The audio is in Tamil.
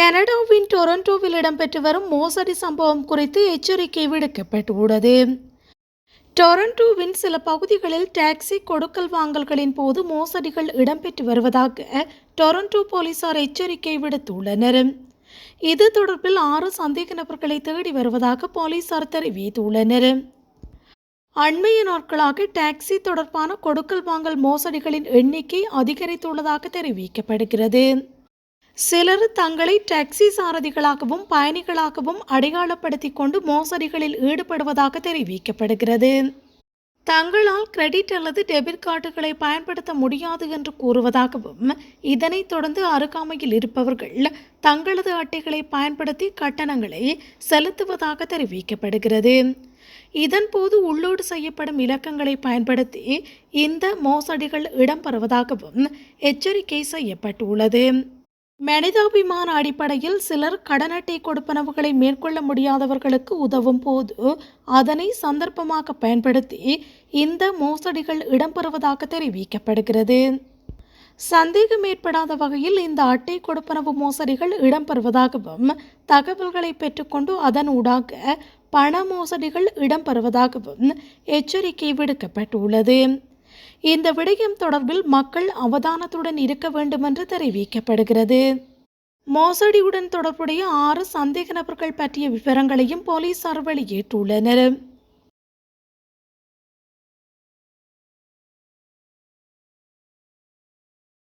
கனடாவின் டொரண்டோவில் இடம்பெற்று வரும் மோசடி சம்பவம் குறித்து எச்சரிக்கை விடுக்கப்பட்டுள்ளது. டொரண்டோவின் சில பகுதிகளில் டாக்ஸி கொடுக்கல் வாங்கல்களின் போது மோசடிகள் இடம்பெற்று வருவதாக டொரண்டோ போலீசார் எச்சரிக்கை விடுத்துள்ளனர். இது தொடர்பில் ஆறு சந்தேக நபர்களை தேடி வருவதாக போலீசார் தெரிவித்துள்ளனர். அண்மைய நாட்களாக டாக்ஸி தொடர்பான கொடுக்கல் வாங்கல் மோசடிகளின் எண்ணிக்கை அதிகரித்துள்ளதாக தெரிவிக்கப்படுகிறது. சிலர் தங்களை டாக்ஸி சாரதிகளாகவும் பயணிகளாகவும் அடையாளப்படுத்தி கொண்டு மோசடிகளில் ஈடுபடுவதாக தெரிவிக்கப்படுகிறது. தங்களால் கிரெடிட் அல்லது டெபிட் கார்டுகளை பயன்படுத்த முடியாது என்று கூறுவதாகவும் இதனைத் தொடர்ந்து அருகாமையில் இருப்பவர்கள் தங்களது அட்டைகளை பயன்படுத்தி கட்டணங்களை செலுத்துவதாக தெரிவிக்கப்படுகிறது. இதன்போது உள்ளோடு செய்யப்படும் இலக்கங்களை பயன்படுத்தி இந்த மோசடிகள் இடம்பெறுவதாகவும் எச்சரிக்கை செய்யப்பட்டுள்ளது. மனிதாபிமான அடிப்படையில் சிலர் கடன் அட்டை கொடுப்பனவுகளை மேற்கொள்ள முடியாதவர்களுக்கு உதவும் போது அதனை சந்தர்ப்பமாக பயன்படுத்தி இந்த மோசடிகள் இடம்பெறுவதாக தெரிவிக்கப்படுகிறது. சந்தேகம் ஏற்படாத வகையில் இந்த அட்டை கொடுப்பனவு மோசடிகள் இடம்பெறுவதாகவும் தகவல்களை பெற்றுக்கொண்டு அதன் ஊடாக பண மோசடிகள் இடம்பெறுவதாகவும் எச்சரிக்கை விடுக்கப்பட்டுள்ளது. இந்த விடயம் தொடர்பில் மக்கள் அவதானத்துடன் இருக்க வேண்டுமென்று தெரிவிக்கப்படுகிறது. மோசடியுடன் தொடர்புடைய ஆறு சந்தேக நபர்கள் பற்றிய விவரங்களையும் போலீசார் வெளியிட்டுள்ளனர்.